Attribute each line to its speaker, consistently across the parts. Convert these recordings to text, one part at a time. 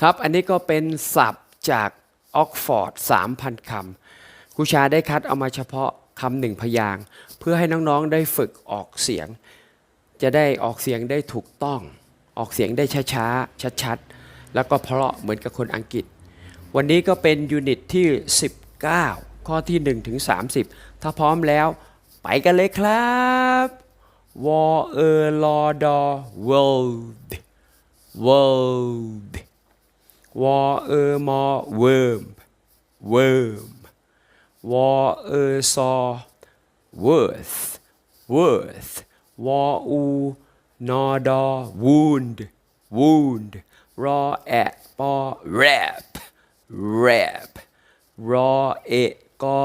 Speaker 1: ครับ อันนี้ก็เป็นศัพท์จากออกฟอร์ด3,000คำครูชาได้คัดเอามาเฉพาะคำหนึ่งพยาง เพื่อให้น้องๆได้ฝึกออกเสียง จะได้ออกเสียงได้ถูกต้อง ออกเสียงได้ช้าๆ ชัดๆ แล้วก็เพราะเหมือนกับคนอังกฤษ วันนี้ก็เป็นยูนิตที่ 19 ข้อที่1ถึง30 ถ้าพร้อมแล้วไปกันเลยครับวอเออลอดอ world world วอเออมอ worm worm วอเออซอ worth worth วออูนอดอ wound wound รอแอะปอ rap rap รอเอะกอ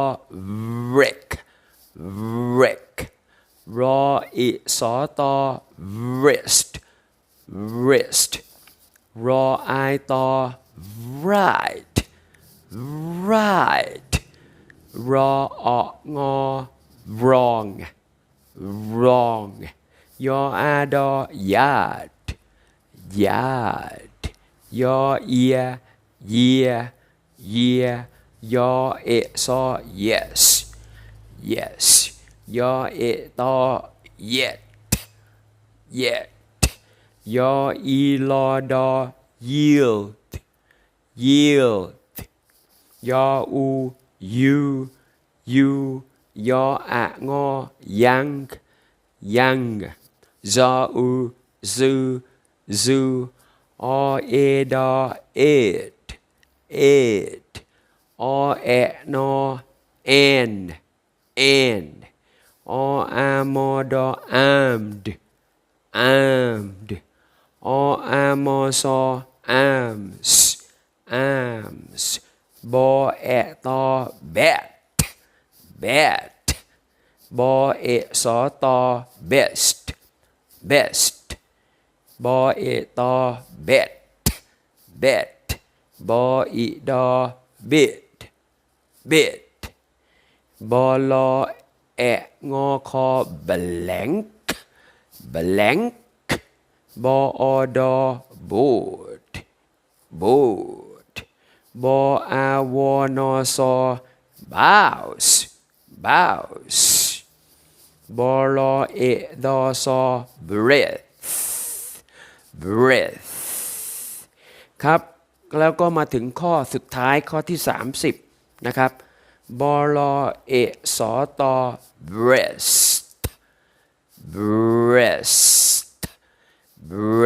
Speaker 1: wreck wreck รออิสอตอ wrist wrist รอไอตอ right right รอองอ wrong wrong ยออาดอ yard yard ยอเอีย year year ยอเอะซอ yes yes ยอเอะตอ yet yet ยออีลอดอ yield yield ยออู you you ยออะงอ young young ซออู zoo zoo อเอดอ it it อแอะนอ and and ออามอดอ armed armed ออามอซอ arms arms บอแอตอ bat bat บอเอสอตอ best best บอเอตอ bet bet บออีดอ bit bit บอลอแอะงอคอ blank blank บออดอ boat boat บออาวอนอซอ bounce bounce บอลอเอดอซอ breath breath ครับ แล้วก็มาถึงข้อสุดท้ายข้อที่ 30 นะครับบอลอเอสอตอ breast breast rip.